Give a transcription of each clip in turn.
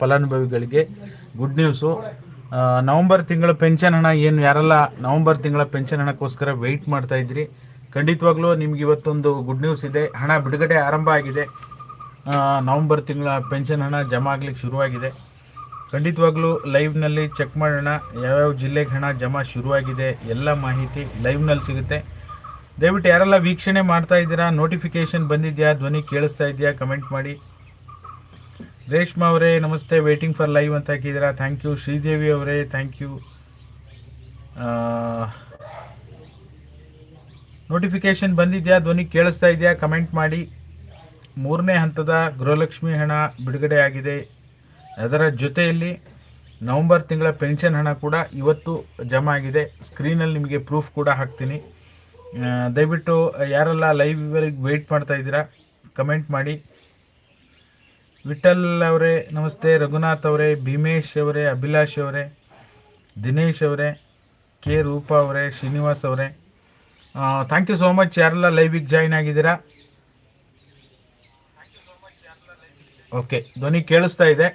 ಫಲಾನುಭವಿಗಳಿಗೆ good news November ತಿಂಗಳ pension ಹಣ ಏನು ಯಾರೆಲ್ಲ, ನವಂಬರ್ ತಿಂಗಳ ಪೆನ್ಷನ್ ಹಣಕ್ಕೋಸ್ಕರ ವೆಯ್ಟ್ ಮಾಡ್ತಾ ಇದ್ರಿ. ಖಂಡಿತವಾಗ್ಲೂ ನಿಮ್ಗೆ ಇವತ್ತೊಂದು ಗುಡ್ ನ್ಯೂಸ್ ಇದೆ. ಹಣ ಬಿಡುಗಡೆ ಆರಂಭ ಆಗಿದೆ. ನವಂಬರ್ ತಿಂಗಳ ಪೆನ್ಷನ್ ಹಣ ಜಮಾ ಆಗ್ಲಿಕ್ಕೆ ಶುರುವಾಗಿದೆ. ಖಂಡಿತವಾಗ್ಲೂ ಲೈವ್ನಲ್ಲಿ ಚೆಕ್ ಮಾಡೋಣ, ಯಾವ್ಯಾವ ಜಿಲ್ಲೆಗೆ ಹಣ ಜಮಾ ಶುರುವಾಗಿದೆ, ಎಲ್ಲ ಮಾಹಿತಿ ಲೈವ್ನಲ್ಲಿ ಸಿಗುತ್ತೆ. ದಯವಿಟ್ಟು ಯಾರೆಲ್ಲ ವೀಕ್ಷಣೆ ಮಾಡ್ತಾ ಇದ್ದೀರಾ ನೋಟಿಫಿಕೇಶನ್ ಬಂದಿದೆಯಾ, ಧ್ವನಿ ಕೇಳಿಸ್ತಾ ಇದೆಯಾ ಕಮೆಂಟ್ ಮಾಡಿ. ರೇಷ್ಮಾ ಅವರೇ, ನಮಸ್ತೆ ವೇಟಿಂಗ್ ಫಾರ್ ಲೈವ್ ಅಂತ ಹಾಕಿದ್ದೀರಾ? ಥ್ಯಾಂಕ್ ಯು ಶ್ರೀದೇವಿ ಅವರೇ ಥ್ಯಾಂಕ್ ಯು ನೋಟಿಫಿಕೇಶನ್ ಬಂದಿದೆಯಾ? ಧ್ವನಿ ಕೇಳಿಸ್ತಾ ಇದೆಯಾ? ಕಮೆಂಟ್ ಮಾಡಿ. ಮೂರನೇ ಹಂತದ ಗೃಹಲಕ್ಷ್ಮಿ ಹಣ ಬಿಡುಗಡೆ ಆಗಿದೆ. ಅದರ ಜೊತೆಯಲ್ಲಿ ನವಂಬರ್ ತಿಂಗಳ ಪೆನ್ಷನ್ ಹಣ ಕೂಡ ಇವತ್ತು ಜಮಾ ಆಗಿದೆ. ಸ್ಕ್ರೀನಲ್ಲಿ ನಿಮಗೆ ಪ್ರೂಫ್ ಕೂಡ ಹಾಕ್ತೀನಿ. ದಯವಿಟ್ಟು ಯಾರೆಲ್ಲ ಲೈವ್ ವೇಟ್ ಮಾಡ್ತಾ ಇದ್ದೀರಾ ಕಮೆಂಟ್ ಮಾಡಿ. ವಿಠಲ್ ಅವರೇ, ನಮಸ್ತೆ. ರಘುನಾಥ್ ಅವರೇ, ಭೀಮೇಶ್ ಅವರೇ, ಅಭಿಲಾಷ್ ಅವರೇ, ದಿನೇಶ್ ಅವರೇ, ಕೆ ರೂಪಾ ಅವರೇ, ಶ್ರೀನಿವಾಸ್ ಅವರೇ. ಥ್ಯಾಂಕ್ ಯು ಸೋ ಮಚ್ ಯಾರೆಲ್ಲ ಲೈವಿಗೆ ಜಾಯ್ನ್ ಆಗಿದ್ದೀರಾ? ಓಕೆ ಧ್ವನಿ ಕೇಳಿಸ್ತಾ ಇದೆ.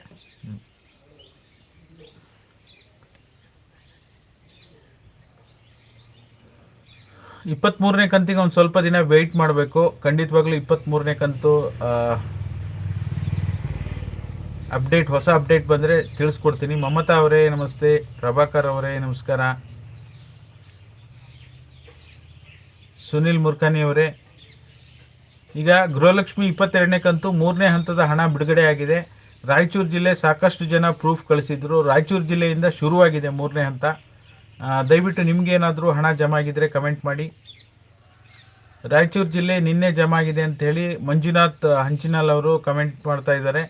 ಇಪ್ಪತ್ತ್ಮೂರನೇ ಕಂತಿಗೆ ಒಂದು ಸ್ವಲ್ಪ ದಿನ ವೆಯ್ಟ್ ಮಾಡಬೇಕು. ಖಂಡಿತವಾಗ್ಲೂ ಇಪ್ಪತ್ತ್ಮೂರನೇ ಕಂತು ಅಪ್ಡೇಟ್, ಹೊಸ ಅಪ್ಡೇಟ್ ಬಂದರೆ ತಿಳಿಸ್ಕೊಡ್ತೀನಿ. ಮಮತಾ ಅವರೇ, ನಮಸ್ತೆ. ಪ್ರಭಾಕರ್ ಅವರೇ, ನಮಸ್ಕಾರ. ಸುನಿಲ್ ಮುರ್ಕಾನಿ ಅವರೇ. ಈಗ ಗೃಹಲಕ್ಷ್ಮಿ ಇಪ್ಪತ್ತೆರಡನೇ ಕಂತು ಮೂರನೇ ಹಂತದ ಹಣ ಬಿಡುಗಡೆ ಆಗಿದೆ. ರಾಯಚೂರು ಜಿಲ್ಲೆ ಸಾಕಷ್ಟು ಜನ ಪ್ರೂಫ್ ಕಳಿಸಿದ್ರು. ರಾಯಚೂರು ಜಿಲ್ಲೆಯಿಂದ ಶುರುವಾಗಿದೆ ಮೂರನೇ ಹಂತ. ದಯವಿಟ್ಟು ನಿಮಗೇನಾದರೂ ಹಣ ಜಮಾ ಆಗಿದ್ದರೆ ಕಮೆಂಟ್ ಮಾಡಿ. ರಾಯಚೂರು ಜಿಲ್ಲೆ ನಿನ್ನೆ ಜಮಾ ಆಗಿದೆ ಅಂಥೇಳಿ ಮಂಜುನಾಥ್ ಹಂಚಿನಾಲ್ ಅವರು ಕಮೆಂಟ್ ಮಾಡ್ತಾ ಇದ್ದಾರೆ.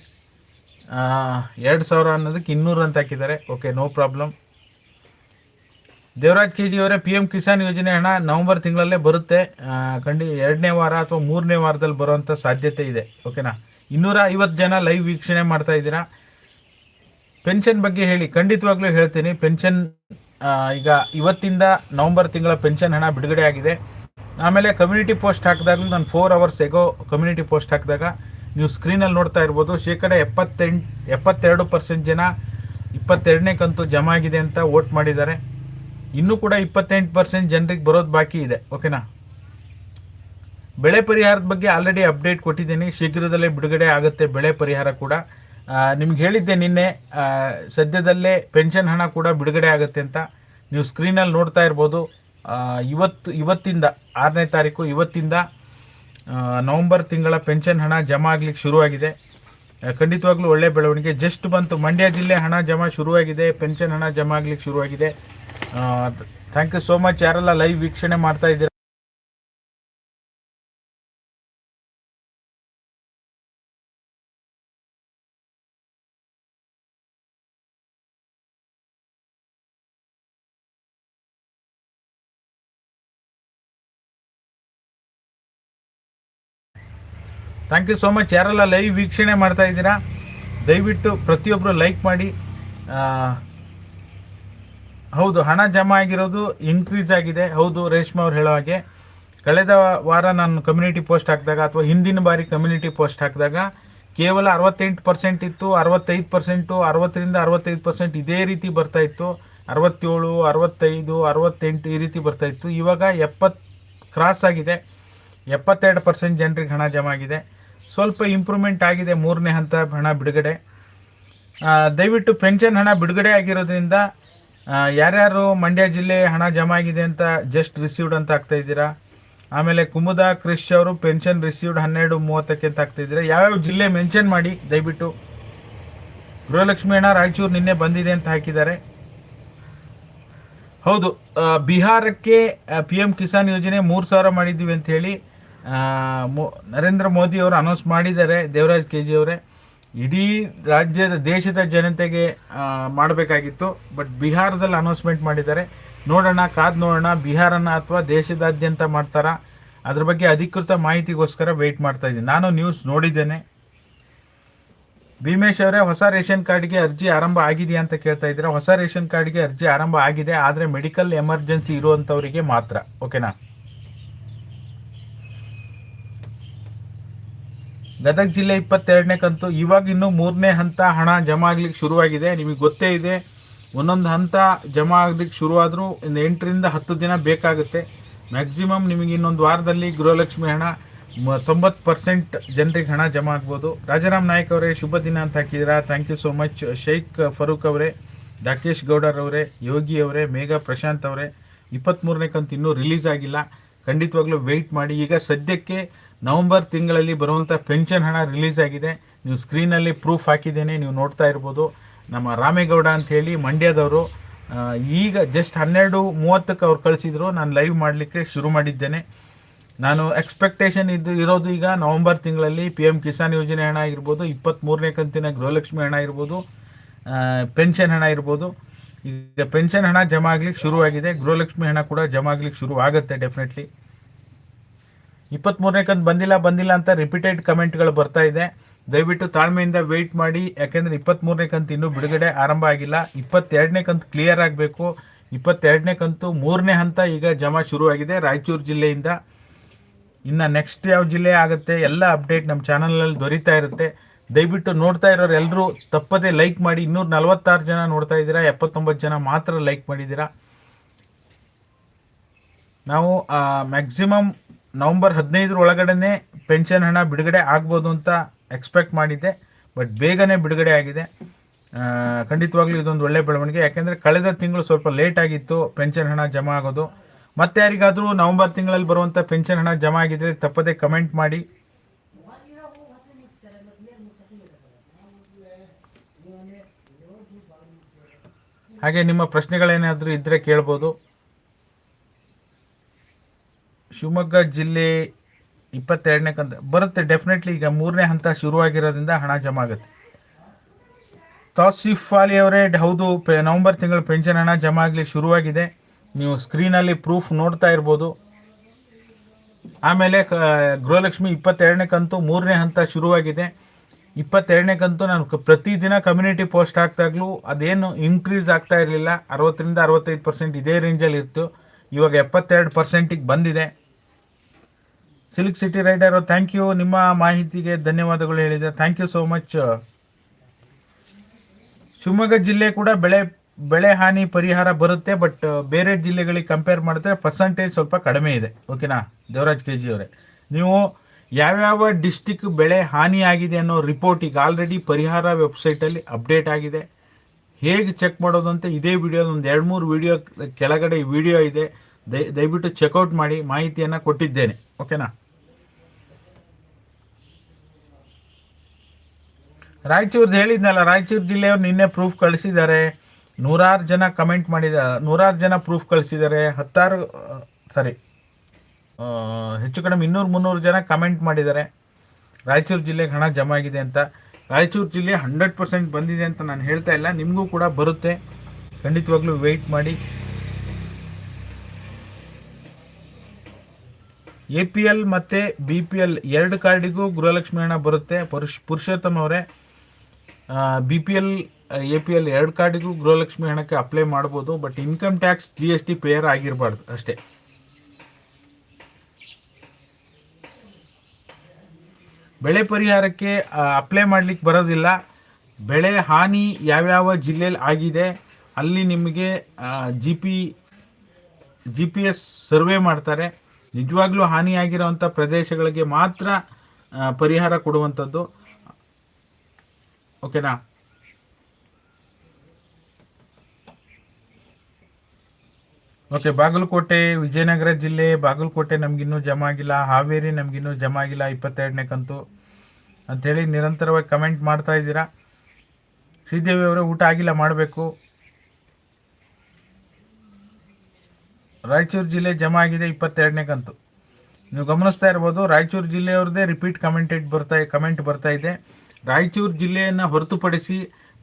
ಎರಡು ಸಾವಿರ ಅನ್ನೋದಕ್ಕೆ ಇನ್ನೂರು ಅಂತ ಹಾಕಿದ್ದಾರೆ. Okay no problem Devaraj K G ಅವರೇ ಪಿ ಎಂ ಕಿಸಾನ್ ಯೋಜನೆ ಹಣ ನವಂಬರ್ ತಿಂಗಳಲ್ಲೇ ಬರುತ್ತೆ. ಖಂಡಿ ಎರಡನೇ ವಾರ ಅಥವಾ ಮೂರನೇ ವಾರದಲ್ಲಿ ಬರುವಂಥ ಸಾಧ್ಯತೆ ಇದೆ. ಓಕೆನಾ ಇನ್ನೂರ ಐವತ್ತು ಜನ ಲೈವ್ ವೀಕ್ಷಣೆ ಮಾಡ್ತಾ ಇದ್ದೀರಾ. ಪೆನ್ಷನ್ ಬಗ್ಗೆ ಹೇಳಿ, ಖಂಡಿತವಾಗ್ಲೂ ಹೇಳ್ತೀನಿ ಪೆನ್ಷನ್ ಈಗ ಇವತ್ತಿಂದ ನವಂಬರ್ ತಿಂಗಳ ಪೆನ್ಷನ್ ಹಣ ಬಿಡುಗಡೆ ಆಗಿದೆ. ಆಮೇಲೆ ಕಮ್ಯುನಿಟಿ ಪೋಸ್ಟ್ ಹಾಕಿದಾಗಲೂ ನಾನು four hours ago community post ಹಾಕಿದಾಗ ನೀವು ಸ್ಕ್ರೀನಲ್ಲಿ ನೋಡ್ತಾ ಇರ್ಬೋದು, ಶೇಕಡ ಎಪ್ಪತ್ತೆಂಟು, ಎಪ್ಪತ್ತೆರಡು ಪರ್ಸೆಂಟ್ ಜನ ಇಪ್ಪತ್ತೆರಡನೇ ಕಂತು ಜಮಾ ಆಗಿದೆ ಅಂತ ವೋಟ್ ಮಾಡಿದ್ದಾರೆ. ಇನ್ನೂ ಕೂಡ ಇಪ್ಪತ್ತೆಂಟು ಪರ್ಸೆಂಟ್ ಜನರಿಗೆ ಬರೋದು ಬಾಕಿ ಇದೆ ಓಕೆನಾ ಬೆಳೆ ಪರಿಹಾರದ ಬಗ್ಗೆ ಆಲ್ರೆಡಿ ಅಪ್ಡೇಟ್ ಕೊಟ್ಟಿದ್ದೀನಿ. ಶೀಘ್ರದಲ್ಲೇ ಬಿಡುಗಡೆ ಆಗುತ್ತೆ ಬೆಳೆ ಪರಿಹಾರ ಕೂಡ. ನಿಮ್ಗೆ ಹೇಳಿದ್ದೆ ನಿನ್ನೆ ಸದ್ಯದಲ್ಲೇ ಪೆನ್ಷನ್ ಹಣ ಕೂಡ ಬಿಡುಗಡೆ ಆಗುತ್ತೆ ಅಂತ. ನೀವು ಸ್ಕ್ರೀನಲ್ಲಿ ನೋಡ್ತಾ ಇರ್ಬೋದು. ಇವತ್ತು, ಇವತ್ತಿಂದ, ಆರನೇ ತಾರೀಕು, ಇವತ್ತಿಂದ ನವಂಬರ್ ತಿಂಗಳ ಪೆನ್ಷನ್ ಹಣ ಜಮಾ ಆಗ್ಲಿಕ್ಕೆ ಶುರುವಾಗಿದೆ. ಖಂಡಿತವಾಗ್ಲೂ ಒಳ್ಳೆ ಬೆಳವಣಿಗೆ. ಜಸ್ಟ್ ಬಂತು ಮಂಡ್ಯ ಜಿಲ್ಲೆ ಹಣ ಜಮಾ ಶುರುವಾಗಿದೆ, ಪೆನ್ಷನ್ ಹಣ ಜಮಾ ಆಗ್ಲಿಕ್ಕೆ ಶುರುವಾಗಿದೆ. ಥ್ಯಾಂಕ್ ಯು ಸೋ ಮಚ್ ಯಾರೆಲ್ಲ ಲೈವ್ ವೀಕ್ಷಣೆ ಮಾಡ್ತಾ ಇದ್ದೀರಾ? ಥ್ಯಾಂಕ್ ಯು ಸೋ ಮಚ್ ಯಾರೆಲ್ಲ ಲೈವ್ ವೀಕ್ಷಣೆ ಮಾಡ್ತಾ ಇದ್ದೀರಾ, ದಯವಿಟ್ಟು ಪ್ರತಿಯೊಬ್ಬರು ಲೈಕ್ ಮಾಡಿ. ಹೌದು, ಹಣ ಜಮಾ ಆಗಿರೋದು ಇನ್ಕ್ರೀಸ್ ಆಗಿದೆ. ಹೌದು, ರೇಷ್ಮೆ ಅವ್ರು ಹೇಳೋ ಹಾಗೆ. ಕಳೆದ ವಾರ ನಾನು ಕಮ್ಯುನಿಟಿ ಪೋಸ್ಟ್ ಹಾಕಿದಾಗ ಅಥವಾ ಹಿಂದಿನ ಬಾರಿ ಕಮ್ಯುನಿಟಿ ಪೋಸ್ಟ್ ಹಾಕಿದಾಗ ಕೇವಲ ಅರವತ್ತೆಂಟು ಪರ್ಸೆಂಟ್ ಇತ್ತು, ಅರವತ್ತೈದು ಪರ್ಸೆಂಟು ಅರವತ್ತರಿಂದ ಅರವತ್ತೈದು ಪರ್ಸೆಂಟ್ ಇದೇ ರೀತಿ ಬರ್ತಾ ಇತ್ತು. ಅರವತ್ತೇಳು, ಅರವತ್ತೈದು, ಅರವತ್ತೆಂಟು ಈ ರೀತಿ ಬರ್ತಾ ಇತ್ತು. ಇವಾಗ ಎಪ್ಪತ್ತು ಕ್ರಾಸ್ ಆಗಿದೆ. ಎಪ್ಪತ್ತೆರಡು ಪರ್ಸೆಂಟ್ ಜನರಿಗೆ ಹಣ ಜಮಾ ಆಗಿದೆ. ಸ್ವಲ್ಪ ಇಂಪ್ರೂವ್ಮೆಂಟ್ ಆಗಿದೆ ಮೂರನೇ ಹಂತ ಹಣ ಬಿಡುಗಡೆ. ದಯವಿಟ್ಟು ಪೆನ್ಷನ್ ಹಣ ಬಿಡುಗಡೆ ಆಗಿರೋದ್ರಿಂದ ಯಾರ್ಯಾರು ಮಂಡ್ಯ ಜಿಲ್ಲೆ ಹಣ ಜಮಾ ಆಗಿದೆ ಅಂತ ಜಸ್ಟ್ ರಿಸೀವ್ಡ್ ಅಂತ ಆಗ್ತಾ ಇದ್ದೀರಾ? ಆಮೇಲೆ ಕುಮುದ ಕ್ರಿಶ್ ಅವರು ಪೆನ್ಷನ್ ರಿಸೀವ್ಡ್ ಹನ್ನೆರಡು, ಮೂವತ್ತಕ್ಕೆ ಅಂತ ಆಗ್ತಾ ಇದ್ದೀರಾ? ಯಾವ್ಯಾವ ಜಿಲ್ಲೆ ಮೆನ್ಷನ್ ಮಾಡಿ, ದಯವಿಟ್ಟು. ಗೃಹಲಕ್ಷ್ಮಿ ಹಣ ರಾಯಚೂರು ನಿನ್ನೆ ಬಂದಿದೆ ಅಂತ ಹಾಕಿದ್ದಾರೆ. ಹೌದು ಬಿಹಾರಕ್ಕೆ ಪಿ ಎಂ ಕಿಸಾನ್ ಯೋಜನೆ ಮೂರು ಸಾವಿರ ಮಾಡಿದ್ದೀವಿ ಅಂತ ಹೇಳಿ ನರೇಂದ್ರ ಮೋದಿ ಅವರು ಅನೌನ್ಸ್ ಮಾಡಿದ್ದಾರೆ, ದೇವರಾಜ್ ಕೆ ಜಿ ಅವರೇ. ಇಡೀ ರಾಜ್ಯದ, ದೇಶದ ಜನತೆಗೆ ಮಾಡಬೇಕಾಗಿತ್ತು. ಬಟ್ ಬಿಹಾರದಲ್ಲಿ ಅನೌನ್ಸ್ಮೆಂಟ್ ಮಾಡಿದ್ದಾರೆ. ನೋಡೋಣ, ಕಾದ್ ನೋಡೋಣ, ಬಿಹಾರನ ಅಥವಾ ದೇಶದಾದ್ಯಂತ ಮಾಡ್ತಾರಾ? ಅದ್ರ ಬಗ್ಗೆ ಅಧಿಕೃತ ಮಾಹಿತಿಗೋಸ್ಕರ ವೆಯ್ಟ್ ಮಾಡ್ತಾ ಇದ್ದೀನಿ. ನಾನು ನ್ಯೂಸ್ ನೋಡಿದ್ದೇನೆ. ಭೀಮೇಶ್ ಅವರೇ, ಹೊಸ ರೇಷನ್ ಕಾರ್ಡ್ಗೆ ಅರ್ಜಿ ಆರಂಭ ಆಗಿದೆಯಾ ಅಂತ ಕೇಳ್ತಾ ಇದ್ದೀರಾ? ಹೊಸ ರೇಷನ್ ಕಾರ್ಡ್ಗೆ ಅರ್ಜಿ ಆರಂಭ ಆಗಿದೆ, ಆದರೆ ಮೆಡಿಕಲ್ ಎಮರ್ಜೆನ್ಸಿ ಇರುವಂಥವರಿಗೆ ಮಾತ್ರ. ಓಕೆನಾ ಗದಗ ಜಿಲ್ಲೆ ಇಪ್ಪತ್ತೆರಡನೇ ಕಂತು. ಇವಾಗ ಇನ್ನೂ ಮೂರನೇ ಹಂತ ಹಣ ಜಮಾ ಆಗ್ಲಿಕ್ಕೆ ಶುರುವಾಗಿದೆ. ನಿಮಗೆ ಗೊತ್ತೇ ಇದೆ, ಒಂದೊಂದು ಹಂತ ಜಮಾ ಆಗ್ಲಿಕ್ಕೆ ಶುರುವಾದರೂ ಒಂದು ಎಂಟರಿಂದ ಹತ್ತು ದಿನ ಬೇಕಾಗುತ್ತೆ. ಮ್ಯಾಕ್ಸಿಮಮ್ ನಿಮಗೆ ಇನ್ನೊಂದು ವಾರದಲ್ಲಿ ಗೃಹಲಕ್ಷ್ಮಿ ಹಣ ತೊಂಬತ್ತು ಪರ್ಸೆಂಟ್ ಜನರಿಗೆ ಹಣ ಜಮಾ ಆಗ್ಬೋದು. ರಾಜಾರಾಮ್ ನಾಯಕ್ ಅವರೇ, ಶುಭ ದಿನ ಅಂತ ಹಾಕಿದ್ದೀರಾ? Thank you so much Sheikh Farooq ಅವರೇ, ರಾಕೇಶ್ ಗೌಡರ್ ಅವರೇ, ಯೋಗಿ ಅವರೇ, ಮೇಘ ಪ್ರಶಾಂತ್ ಅವರೇ, ಇಪ್ಪತ್ತ್ಮೂರನೇ ಕಂತು ಇನ್ನೂ ರಿಲೀಸ್ ಆಗಿಲ್ಲ. ಖಂಡಿತವಾಗ್ಲೂ ವೆಯ್ಟ್ ಮಾಡಿ. ಈಗ ಸದ್ಯಕ್ಕೆ ನವೆಂಬರ್ ತಿಂಗಳಲ್ಲಿ ಬರುವಂಥ ಪೆನ್ಷನ್ ಹಣ ರಿಲೀಸ್ ಆಗಿದೆ. ನೀವು ಸ್ಕ್ರೀನಲ್ಲಿ ಪ್ರೂಫ್ ಹಾಕಿದ್ದೇನೆ, ನೀವು ನೋಡ್ತಾ ಇರ್ಬೋದು. ನಮ್ಮ ರಾಮೇಗೌಡ ಅಂತ ಹೇಳಿ ಮಂಡ್ಯದವರು ಈಗ ಜಸ್ಟ್ ಹನ್ನೆರಡು ಮೂವತ್ತಕ್ಕೆ ಅವ್ರು ಕಳಿಸಿದ್ರು. ನಾನು ಲೈವ್ ಮಾಡಲಿಕ್ಕೆ ಶುರು ಮಾಡಿದ್ದೇನೆ. ನಾನು ಎಕ್ಸ್ಪೆಕ್ಟೇಷನ್ ಇದ್ದು, ಇರೋದು ಈಗ ನವೆಂಬರ್ ತಿಂಗಳಲ್ಲಿ ಪಿ ಎಂ ಕಿಸಾನ್ ಯೋಜನೆ ಹಣ ಇರ್ಬೋದು ಇಪ್ಪತ್ತ್ಮೂರನೇ ಕಂತಿನ ಗೃಹಲಕ್ಷ್ಮಿ ಹಣ ಇರ್ಬೋದು ಪೆನ್ಷನ್ ಹಣ ಇರ್ಬೋದು. ಈಗ ಪೆನ್ಷನ್ ಹಣ ಜಮಾ ಆಗ್ಲಿಕ್ಕೆ ಶುರುವಾಗಿದೆ. ಗೃಹಲಕ್ಷ್ಮಿ ಹಣ ಕೂಡ ಜಮಾ ಆಗ್ಲಿಕ್ಕೆ ಶುರು ಆಗುತ್ತೆ ಡೆಫಿನೆಟ್ಲಿ ಇಪ್ಪತ್ತ್ಮೂರನೇ ಕಂತು ಬಂದಿಲ್ಲ ಬಂದಿಲ್ಲ ಅಂತ ರಿಪೀಟೆಡ್ ಕಮೆಂಟ್ಗಳು ಬರ್ತಾ ಇದೆ. ದಯವಿಟ್ಟು ತಾಳ್ಮೆಯಿಂದ ವೆಯ್ಟ್ ಮಾಡಿ. ಯಾಕೆಂದರೆ ಇಪ್ಪತ್ತ್ಮೂರನೇ ಕಂತು ಇನ್ನೂ ಬಿಡುಗಡೆ ಆರಂಭ ಆಗಿಲ್ಲ. ಇಪ್ಪತ್ತೆರಡನೇ ಕಂತು ಕ್ಲಿಯರ್ ಆಗಬೇಕು. ಇಪ್ಪತ್ತೆರಡನೇ ಕಂತು ಮೂರನೇ ಹಂತ ಈಗ ಜಮಾ ಶುರುವಾಗಿದೆ ರಾಯಚೂರು ಜಿಲ್ಲೆಯಿಂದ. ಇನ್ನು ನೆಕ್ಸ್ಟ್ ಯಾವ ಜಿಲ್ಲೆ ಆಗುತ್ತೆ, ಎಲ್ಲ ಅಪ್ಡೇಟ್ ನಮ್ಮ ಚಾನಲ್ನಲ್ಲಿ ದೊರೀತಾ ಇರುತ್ತೆ. ದಯವಿಟ್ಟು ನೋಡ್ತಾ ಇರೋರು ಎಲ್ಲರೂ ತಪ್ಪದೇ ಲೈಕ್ ಮಾಡಿ. ಇನ್ನೂರ ನಲವತ್ತಾರು ಜನ ನೋಡ್ತಾ ಇದ್ದೀರಾ, ಎಪ್ಪತ್ತೊಂಬತ್ತು ಜನ ಮಾತ್ರ ಲೈಕ್ ಮಾಡಿದ್ದೀರಾ. ನಾವು ಮ್ಯಾಕ್ಸಿಮಮ್ ನವಂಬರ್ ಹದಿನೈದರ ಒಳಗಡೆನೇ ಪೆನ್ಷನ್ ಹಣ ಬಿಡುಗಡೆ ಆಗ್ಬೋದು ಅಂತ ಎಕ್ಸ್ಪೆಕ್ಟ್ ಮಾಡಿದ್ದೆ, ಬಟ್ ಬೇಗನೆ ಬಿಡುಗಡೆ ಆಗಿದೆ. ಖಂಡಿತವಾಗ್ಲೂ ಇದೊಂದು ಒಳ್ಳೆ ಬೆಳವಣಿಗೆ. ಯಾಕೆಂದರೆ ಕಳೆದ ತಿಂಗಳು ಸ್ವಲ್ಪ ಲೇಟ್ ಆಗಿತ್ತು ಪೆನ್ಷನ್ ಹಣ ಜಮಾ ಆಗೋದು. ಮತ್ತೆ ಯಾರಿಗಾದರೂ ನವಂಬರ್ ತಿಂಗಳಲ್ಲಿ ಬರುವಂಥ ಪೆನ್ಷನ್ ಹಣ ಜಮಾ ಆಗಿದ್ದರೆ ತಪ್ಪದೇ ಕಮೆಂಟ್ ಮಾಡಿ. ಹಾಗೆ ನಿಮ್ಮ ಪ್ರಶ್ನೆಗಳೇನಾದರೂ ಇದ್ದರೆ ಕೇಳ್ಬೋದು. ಶಿವಮೊಗ್ಗ ಜಿಲ್ಲೆ ಇಪ್ಪತ್ತೆರಡನೇ ಕಂತ ಬರುತ್ತೆ ಡೆಫಿನೆಟ್ಲಿ ಈಗ ಮೂರನೇ ಹಂತ ಶುರುವಾಗಿರೋದ್ರಿಂದ ಹಣ ಜಮಾ ಆಗುತ್ತೆ. ತಾಸಿಫ್ ಅಲಿ ಅವರೇ ಹೌದು, ಪೆ ನವಂಬರ್ ತಿಂಗಳು ಪೆನ್ಷನ್ ಹಣ ಜಮಾ ಆಗಲಿ ಶುರುವಾಗಿದೆ. ನೀವು ಸ್ಕ್ರೀನಲ್ಲಿ ಪ್ರೂಫ್ ನೋಡ್ತಾ ಇರ್ಬೋದು. ಆಮೇಲೆ ಗೃಹಲಕ್ಷ್ಮಿ ಇಪ್ಪತ್ತೆರಡನೇ ಕಂತು ಮೂರನೇ ಹಂತ ಶುರುವಾಗಿದೆ. ಇಪ್ಪತ್ತೆರಡನೇ ಕಂತು ನಾನು ಪ್ರತಿದಿನ ಕಮ್ಯುನಿಟಿ ಪೋಸ್ಟ್ ಹಾಕ್ದಾಗಲೂ ಅದೇನು ಇನ್ಕ್ರೀಸ್ ಆಗ್ತಾ ಇರಲಿಲ್ಲ. ಅರವತ್ತರಿಂದ ಅರವತ್ತೈದು ಪರ್ಸೆಂಟ್ ಇದೇ ರೇಂಜಲ್ಲಿ ಇತ್ತು ಇವಾಗ ಎಪ್ಪತ್ತೆರಡು ಪರ್ಸೆಂಟಿಗೆ ಬಂದಿದೆ. Silk city rider thank you ನಿಮ್ಮ ಮಾಹಿತಿಗೆ ಧನ್ಯವಾದಗಳು ಹೇಳಿದೆ. Thank you so much Shivamogga ಜಿಲ್ಲೆ ಕೂಡ ಬೆಳೆ ಬೆಳೆ ಹಾನಿ ಪರಿಹಾರ ಬರುತ್ತೆ ಬಟ್ ಬೇರೆ ಜಿಲ್ಲೆಗಳಿಗೆ ಕಂಪೇರ್ ಮಾಡಿದ್ರೆ ಪರ್ಸಂಟೇಜ್ ಸ್ವಲ್ಪ ಕಡಿಮೆ ಇದೆ. ಓಕೆನಾ ದೇವರಾಜ್ ಕೆ ಜಿ ಅವರೇ. ನೀವು ಯಾವ್ಯಾವ ಡಿಸ್ಟಿಕ್ ಬೆಳೆ ಹಾನಿ ಆಗಿದೆ ಅನ್ನೋ ರಿಪೋರ್ಟ್ ಈಗ ಆಲ್ರೆಡಿ ಪರಿಹಾರ ವೆಬ್ಸೈಟಲ್ಲಿ ಅಪ್ಡೇಟ್ ಆಗಿದೆ. ಹೇಗೆ ಚೆಕ್ ಮಾಡೋದು ಅಂತ ಇದೇ ವಿಡಿಯೋ ಒಂದು ಎರಡು ಮೂರು ವಿಡಿಯೋ ಕೆಳಗಡೆ ವಿಡಿಯೋ ಇದೆ. ದಯ ದಯವಿಟ್ಟು ಚೆಕ್ಔಟ್ ಮಾಡಿ ಮಾಹಿತಿಯನ್ನು ಕೊಟ್ಟಿದ್ದೇನೆ. ಓಕೆನಾ ರಾಯಚೂರ್ದು ಹೇಳಿದ್ನಲ್ಲ, ರಾಯಚೂರು ಜಿಲ್ಲೆಯವರು ನಿನ್ನೆ ಪ್ರೂಫ್ ಕಳಿಸಿದ್ದಾರೆ. ನೂರಾರು ಜನ ಕಮೆಂಟ್ ಮಾಡಿದ, ನೂರಾರು ಜನ ಪ್ರೂಫ್ ಕಳಿಸಿದ್ದಾರೆ. ಹತ್ತಾರು ಸಾರಿ ಹೆಚ್ಚು ಕಡಿಮೆ ಇನ್ನೂರು ಮುನ್ನೂರು ಜನ ಕಮೆಂಟ್ ಮಾಡಿದ್ದಾರೆ. ರಾಯಚೂರು ಜಿಲ್ಲೆಗೆ ಹಣ ಜಮಾ ಆಗಿದೆ ಅಂತ. ರಾಯಚೂರು ಜಿಲ್ಲೆ ಹಂಡ್ರೆಡ್ ಪರ್ಸೆಂಟ್ ಬಂದಿದೆ ಅಂತ ನಾನು ಹೇಳ್ತಾ ಇಲ್ಲ. ನಿಮಗೂ ಕೂಡ ಬರುತ್ತೆ. ಖಂಡಿತವಾಗ್ಲೂ ವೆಯ್ಟ್ ಮಾಡಿ. ಎ ಪಿ ಎಲ್ ಮತ್ತು ಬಿ ಪಿ ಎಲ್ ಎರಡು ಕಾರ್ಡಿಗೂ ಗೃಹಲಕ್ಷ್ಮಿ ಹಣ ಬರುತ್ತೆ. ಪುರುಷ್ ಪುರುಷೋತ್ತಮ್ ಅವರೇ B P L, A P L ಎರಡು ಕಾರ್ಡಿಗೂ ಗೃಹಲಕ್ಷ್ಮಿ ಹಣಕ್ಕೆ ಅಪ್ಲೈ ಮಾಡ್ಬೋದು. But income tax G S T payer ಆಗಿರಬಾರ್ದು ಅಷ್ಟೇ. ಬೆಳೆ ಪರಿಹಾರಕ್ಕೆ ಅಪ್ಲೈ ಮಾಡ್ಲಿಕ್ಕೆ ಬರೋದಿಲ್ಲ. ಬೆಳೆ ಹಾನಿ ಯಾವ್ಯಾವ ಜಿಲ್ಲೆಯಲ್ಲಿ ಆಗಿದೆ, ಅಲ್ಲಿ ನಿಮಗೆ G P G P S survey ಮಾಡ್ತಾರೆ. ನಿಜವಾಗ್ಲೂ ಹಾನಿಯಾಗಿರುವಂಥ ಪ್ರದೇಶಗಳಿಗೆ ಮಾತ್ರ ಪರಿಹಾರ ಕೊಡುವಂಥದ್ದು ಓಕೆನಾ ಓಕೆ ಬಾಗಲಕೋಟೆ, ವಿಜಯನಗರ ಜಿಲ್ಲೆ, ಬಾಗಲಕೋಟೆ ನಮಗಿನ್ನೂ ಜಮಾ ಆಗಿಲ್ಲ. ಹಾವೇರಿ ನಮಗಿನ್ನೂ ಜಮಾ ಆಗಿಲ್ಲ, ಇಪ್ಪತ್ತೆರಡನೇ ಕಂತು. ಅಂಥೇಳಿ ನಿರಂತರವಾಗಿ ಕಮೆಂಟ್ ಮಾಡ್ತಾ ಇದ್ದೀರಾ. ಶ್ರೀದೇವಿ ಅವರೇ ಊಟ ಆಗಿಲ್ಲ, ಮಾಡಬೇಕು. ರಾಯಚೂರು ಜಿಲ್ಲೆ ಜಮಾ ಆಗಿದೆ ಇಪ್ಪತ್ತೆರಡನೇ ಕಂತು. ನೀವು ಗಮನಿಸ್ತಾ ಇರ್ಬೋದು, ರಾಯಚೂರು ಜಿಲ್ಲೆಯವ್ರದ್ದೇ ರಿಪೀಟ್ ಕಮೆಂಟೆಡ್ ಬರ್ತಾ ಕಮೆಂಟ್ ಬರ್ತಾ ಇದೆ. ರಾಯಚೂರು ಜಿಲ್ಲೆಯನ್ನು ಹೊರತುಪಡಿಸಿ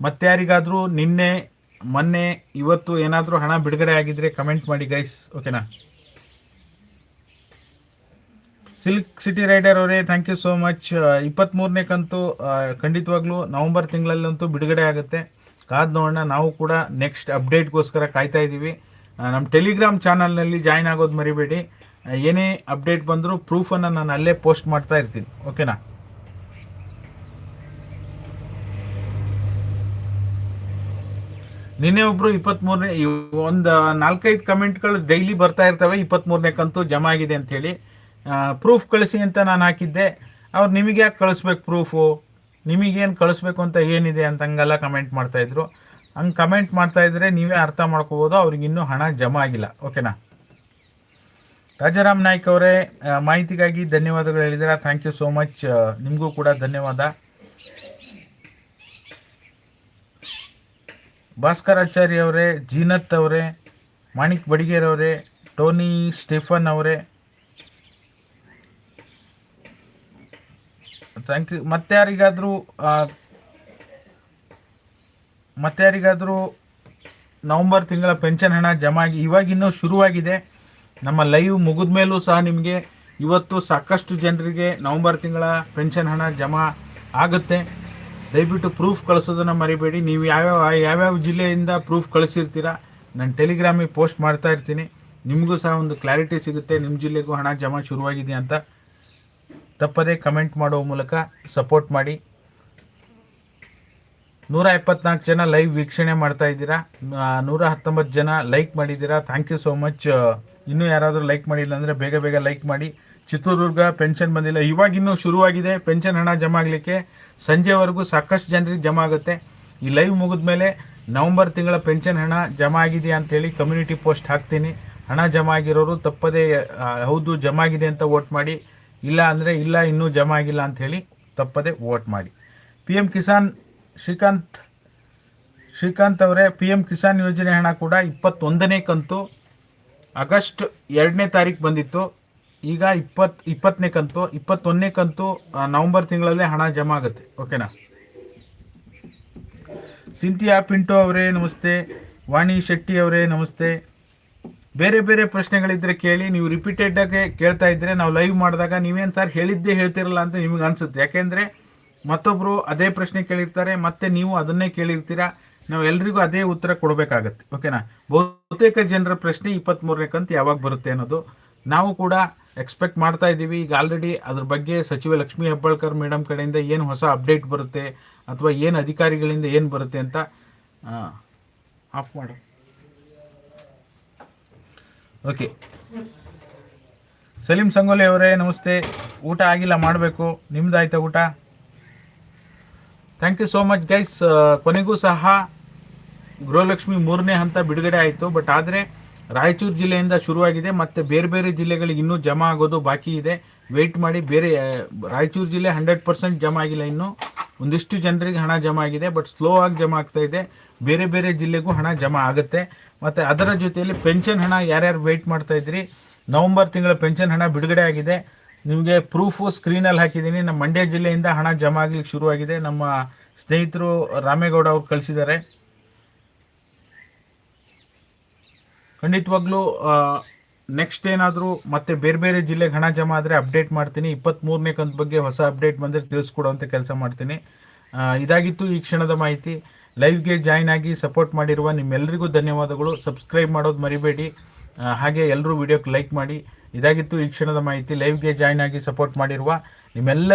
ಮತ್ತಾರಿಗಾದರೂ ನಿನ್ನೆ, ಮೊನ್ನೆ, ಇವತ್ತು ಏನಾದರೂ ಹಣ ಬಿಡುಗಡೆ ಆಗಿದ್ರೆ ಕಮೆಂಟ್ ಮಾಡಿ ಗೈಸ್ ಓಕೆನಾ ಸಿಲ್ಕ್ ಸಿಟಿ ರೈಡರ್ ಅವರೇ ಥ್ಯಾಂಕ್ ಯು ಸೋ ಮಚ್ ಇಪ್ಪತ್ತ್ಮೂರನೇ ಕಂತು ಖಂಡಿತವಾಗ್ಲೂ ನವಂಬರ್ ತಿಂಗಳಲ್ಲಂತೂ ಬಿಡುಗಡೆ ಆಗುತ್ತೆ. ಕಾದ್ ನೋಡೋಣ, ನಾವು ಕೂಡ ನೆಕ್ಸ್ಟ್ ಅಪ್ಡೇಟ್ಗೋಸ್ಕರ ಕಾಯ್ತಾ ಇದ್ದೀವಿ ನಮ್ಮ ಟೆಲಿಗ್ರಾಮ್ ಚಾನಲ್ನಲ್ಲಿ ಜಾಯ್ನ್ ಆಗೋದು ಮರಿಬೇಡಿ. ಏನೇ ಅಪ್ಡೇಟ್ ಬಂದರೂ ಪ್ರೂಫನ್ನು ನಾನು ಅಲ್ಲೇ ಪೋಸ್ಟ್ ಮಾಡ್ತಾ ಇರ್ತೀನಿ. ಓಕೆನಾ ನಿನ್ನೆ ಒಬ್ರು ಇಪ್ಪತ್ತ್ಮೂರನೇ ಒಂದು ನಾಲ್ಕೈದು ಕಮೆಂಟ್ಗಳು ಡೈಲಿ ಬರ್ತಾ ಇರ್ತವೆ. ಇಪ್ಪತ್ತ್ಮೂರನೇ ಕಂತು ಜಮಾ ಆಗಿದೆ ಅಂಥೇಳಿ ಪ್ರೂಫ್ ಕಳಿಸಿ ಅಂತ ನಾನು ಹಾಕಿದ್ದೆ. ಅವ್ರು ನಿಮಗೆ ಯಾಕೆ ಕಳಿಸ್ಬೇಕು ಪ್ರೂಫು ನಿಮಗೇನು ಕಳಿಸ್ಬೇಕು ಅಂತ ಏನಿದೆ ಅಂತ ಹಂಗೆಲ್ಲ ಕಮೆಂಟ್ ಮಾಡ್ತಾಯಿದ್ರು ಹಂಗೆ ಕಮೆಂಟ್ ಮಾಡ್ತಾಯಿದ್ರೆ ನೀವೇ ಅರ್ಥ ಮಾಡ್ಕೋಬಹುದು ಅವ್ರಿಗೆ ಇನ್ನೂ ಹಣ ಜಮಾ ಆಗಿಲ್ಲ. ಓಕೆನಾ ರಾಜಾರಾಮ್ ನಾಯ್ಕ್ ಅವರೇ ಮಾಹಿತಿಗಾಗಿ ಧನ್ಯವಾದಗಳು ಹೇಳಿದಿರ ಥ್ಯಾಂಕ್ ಯು ಸೋ ಮಚ್ ನಿಮಗೂ ಕೂಡ ಧನ್ಯವಾದ. ಭಾಸ್ಕರಾಚಾರ್ಯ ಅವರೇ, ಜೀನತ್ ಅವರೇ, ಮಾಣಿಕ್ ಬಡಿಗೇರ್ ಅವರೇ, ಟೋನಿ ಸ್ಟೀಫನ್ ಅವರೇ. ಥ್ಯಾಂಕ್ ಯು ಮತ್ತೆ ಯಾರಿಗಾದರೂ ಮತ್ತೆ ಯಾರಿಗಾದರೂ ನವಂಬರ್ ತಿಂಗಳ ಪೆನ್ಷನ್ ಹಣ ಜಮಾ ಆಗಿ ಇವಾಗ ಇನ್ನೂ ಶುರುವಾಗಿದೆ. ನಮ್ಮ ಲೈವ್ ಮುಗಿದ ಮೇಲೂ ಸಹ ನಿಮಗೆ ಇವತ್ತು ಸಾಕಷ್ಟು ಜನರಿಗೆ ನವಂಬರ್ ತಿಂಗಳ ಪೆನ್ಷನ್ ಹಣ ಜಮಾ ಆಗುತ್ತೆ. ದಯವಿಟ್ಟು ಪ್ರೂಫ್ ಕಳಿಸೋದನ್ನು ಮರಿಬೇಡಿ. ನೀವು ಯಾವ್ಯಾವ ಯಾವ್ಯಾವ ಜಿಲ್ಲೆಯಿಂದ ಪ್ರೂಫ್ ಕಳಿಸಿರ್ತೀರ ನಾನು ಟೆಲಿಗ್ರಾಮಿಗೆ ಪೋಸ್ಟ್ ಮಾಡ್ತಾ ಇರ್ತೀನಿ. ನಿಮಗೂ ಸಹ ಒಂದು ಕ್ಲಾರಿಟಿ ಸಿಗುತ್ತೆ. ನಿಮ್ಮ ಜಿಲ್ಲೆಗೂ ಹಣ ಜಮಾ ಶುರುವಾಗಿದೆ ಅಂತ. ತಪ್ಪದೇ ಕಮೆಂಟ್ ಮಾಡುವ ಮೂಲಕ ಸಪೋರ್ಟ್ ಮಾಡಿ. ನೂರ ಎಪ್ಪತ್ನಾಲ್ಕು ಜನ ಲೈವ್ ವೀಕ್ಷಣೆ ಮಾಡ್ತಾ ಇದ್ದೀರಾ. ನೂರ ಹತ್ತೊಂಬತ್ತು ಜನ ಲೈಕ್ ಮಾಡಿದ್ದೀರಾ. ಥ್ಯಾಂಕ್ ಯು ಸೋ ಮಚ್ ಇನ್ನೂ ಯಾರಾದರೂ ಲೈಕ್ ಮಾಡಿಲ್ಲ ಅಂದರೆ ಬೇಗ ಬೇಗ ಲೈಕ್ ಮಾಡಿ. ಚಿತ್ರದುರ್ಗ ಪೆನ್ಷನ್ ಬಂದಿಲ್ಲ. ಇವಾಗ ಇನ್ನೂ ಶುರುವಾಗಿದೆ. ಪೆನ್ಷನ್ ಹಣ ಜಮಾ ಆಗಲಿಕ್ಕೆ ಸಂಜೆವರೆಗೂ ಸಾಕಷ್ಟು ಜನರಿಗೆ ಜಮಾ ಆಗುತ್ತೆ. ಈ ಲೈವ್ ಮುಗಿದ ಮೇಲೆ ನವಂಬರ್ ತಿಂಗಳ ಪೆನ್ಷನ್ ಹಣ ಜಮಾ ಆಗಿದೆಯಾ ಅಂತೇಳಿ ಕಮ್ಯುನಿಟಿ ಪೋಸ್ಟ್ ಹಾಕ್ತೀನಿ. ಹಣ ಜಮಾ ಆಗಿರೋರು ತಪ್ಪದೇ ಹೌದು ಜಮಾ ಆಗಿದೆ ಅಂತ ವೋಟ್ ಮಾಡಿ. ಇಲ್ಲ ಅಂದರೆ ಇಲ್ಲ, ಇನ್ನೂ ಜಮಾ ಆಗಿಲ್ಲ ಅಂಥೇಳಿ ತಪ್ಪದೇ ವೋಟ್ ಮಾಡಿ. ಪಿ ಎಂ ಕಿಸಾನ್ ಶ್ರೀಕಾಂತ್ ಶ್ರೀಕಾಂತ್ ಅವರೇ ಪಿ ಎಂ ಕಿಸಾನ್ ಯೋಜನೆ ಹಣ ಕೂಡ ಇಪ್ಪತ್ತೊಂದನೇ ಕಂತು, ಆಗಸ್ಟ್ ಎರಡನೇ ತಾರೀಕು ಬಂದಿತ್ತು. ಈಗ ಇಪ್ಪತ್ತು, ಇಪ್ಪತ್ತನೇ ಕಂತು, ಇಪ್ಪತ್ತೊಂದನೇ ಕಂತು ನವಂಬರ್ ತಿಂಗಳಲ್ಲೇ ಹಣ ಜಮಾ ಆಗುತ್ತೆ. ಓಕೆನಾ ಸಿಂಥಿಯಾ ಪಿಂಟೋ ಅವರೇ, ನಮಸ್ತೆ. ವಾಣಿ ಶೆಟ್ಟಿ ಅವರೇ, ನಮಸ್ತೆ. ಬೇರೆ ಬೇರೆ ಪ್ರಶ್ನೆಗಳಿದ್ದರೆ ಕೇಳಿ, ನೀವು ರಿಪೀಟೆಡಾಗೆ ಕೇಳ್ತಾ ಇದ್ದರೆ ನಾವು ಲೈವ್ ಮಾಡಿದಾಗ ನೀವೇನು ಸರ್ ಹೇಳಿದ್ದೇ ಹೇಳ್ತಿರಲ್ಲ ಅಂತ ನಿಮಗೆ ಅನಿಸುತ್ತೆ. ಯಾಕೆಂದರೆ ಮತ್ತೊಬ್ಬರು ಅದೇ ಪ್ರಶ್ನೆ ಕೇಳಿರ್ತಾರೆ, ಮತ್ತೆ ನೀವು ಅದನ್ನೇ ಕೇಳಿರ್ತೀರಾ? ನಾವು ಎಲ್ರಿಗೂ ಅದೇ ಉತ್ತರ ಕೊಡಬೇಕಾಗತ್ತೆ, ಓಕೆನಾ? ಬಹುತೇಕ ಜನರ ಪ್ರಶ್ನೆ ಇಪ್ಪತ್ತ್ಮೂರನೇ ಕಂತು ಯಾವಾಗ ಬರುತ್ತೆ ಅನ್ನೋದು ನಾವು ಕೂಡ ಎಕ್ಸ್ಪೆಕ್ಟ್ ಮಾಡ್ತಾ ಇದ್ದೀವಿ. ಈಗ ಆಲ್ರೆಡಿ ಅದ್ರ ಬಗ್ಗೆ ಸಚಿವ ಲಕ್ಷ್ಮೀ ಹೆಬ್ಬಾಳ್ಕರ್ ಮೇಡಮ್ ಕಡೆಯಿಂದ ಏನು ಹೊಸ ಅಪ್ಡೇಟ್ ಬರುತ್ತೆ, ಅಥವಾ ಏನು ಅಧಿಕಾರಿಗಳಿಂದ ಏನು ಬರುತ್ತೆ ಅಂತ ಆಫ್ ಮಾಡು ಓಕೆ. ಸಲೀಂ ಸಂಗೋಲಿ ಅವರೇ, ನಮಸ್ತೆ. ಊಟ ಆಗಿಲ್ಲ, ಮಾಡಬೇಕು. ನಿಮ್ದಾಯ್ತಾ ಊಟ? Thank you so much guys ಕೊನೆಗೂ ಸಹ ಗೃಹಲಕ್ಷ್ಮಿ ಮೂರನೇ ಹಂತ ಬಿಡುಗಡೆ ಆಯಿತು. ಬಟ್ ಆದರೆ ರಾಯಚೂರು ಜಿಲ್ಲೆಯಿಂದ ಶುರುವಾಗಿದೆ. ಮತ್ತು ಬೇರೆ ಬೇರೆ ಜಿಲ್ಲೆಗಳಿಗೆ ಇನ್ನೂ ಜಮಾ ಆಗೋದು ಬಾಕಿ ಇದೆ. ವೆಯ್ಟ್ ಮಾಡಿ ಬೇರೆ ರಾಯಚೂರು ಜಿಲ್ಲೆ ಹಂಡ್ರೆಡ್ ಪರ್ಸೆಂಟ್ ಜಮಾ ಆಗಿಲ್ಲ ಇನ್ನೂ. ಒಂದಿಷ್ಟು ಜನರಿಗೆ ಹಣ ಜಮಾ ಆಗಿದೆ. ಬಟ್ ಸ್ಲೋ ಆಗಿ ಜಮಾ ಆಗ್ತಾ ಇದೆ. ಬೇರೆ ಬೇರೆ ಜಿಲ್ಲೆಗೂ ಹಣ ಜಮಾ ಆಗುತ್ತೆ. ಮತ್ತು ಅದರ ಜೊತೆಯಲ್ಲಿ ಪೆನ್ಷನ್ ಹಣ ಯಾರ್ಯಾರು ವೆಯ್ಟ್ ಮಾಡ್ತಾ ಇದ್ರಿ? ನವಂಬರ್ ತಿಂಗಳ ಪೆನ್ಷನ್ ಹಣ ಬಿಡುಗಡೆ ಆಗಿದೆ. ನಿಮಗೆ ಪ್ರೂಫು ಸ್ಕ್ರೀನಲ್ಲಿ ಹಾಕಿದ್ದೀನಿ. ನಮ್ಮ ಮಂಡ್ಯ ಜಿಲ್ಲೆಯಿಂದ ಹಣ ಜಮಾ ಆಗ್ಲಿಕ್ಕೆ ಶುರುವಾಗಿದೆ. ನಮ್ಮ ಸ್ನೇಹಿತರು ರಾಮೇಗೌಡ ಅವ್ರು ಕಳಿಸಿದ್ದಾರೆ. ಖಂಡಿತವಾಗ್ಲೂ ನೆಕ್ಸ್ಟ್ ಏನಾದರೂ ಮತ್ತೆ ಬೇರೆ ಬೇರೆ ಜಿಲ್ಲೆಗೆ ಹಣ ಜಮಾ ಆದರೆ ಅಪ್ಡೇಟ್ ಮಾಡ್ತೀನಿ. ಇಪ್ಪತ್ತ್ಮೂರನೇ ಕಂತು ಬಗ್ಗೆ ಹೊಸ ಅಪ್ಡೇಟ್ ಬಂದರೆ ತಿಳಿಸ್ಕೊಡುವಂಥ ಕೆಲಸ ಮಾಡ್ತೀನಿ. ಇದಾಗಿತ್ತು ಈ ಕ್ಷಣದ ಮಾಹಿತಿ. ಲೈವ್ಗೆ ಜಾಯ್ನ್ ಆಗಿ ಸಪೋರ್ಟ್ ಮಾಡಿರುವ ನಿಮ್ಮೆಲ್ಲರಿಗೂ ಧನ್ಯವಾದಗಳು. ಸಬ್ಸ್ಕ್ರೈಬ್ ಮಾಡೋದು ಮರಿಬೇಡಿ. ಹಾಗೆ ಎಲ್ಲರೂ ವಿಡಿಯೋಕ್ಕೆ ಲೈಕ್ ಮಾಡಿ. ಇದಾಗಿತ್ತು ಈ ಕ್ಷಣದ ಮಾಹಿತಿ. ಲೈವ್ಗೆ ಜಾಯ್ನ್ ಆಗಿ ಸಪೋರ್ಟ್ ಮಾಡಿರುವ ನಿಮ್ಮೆಲ್ಲರಿಗೂ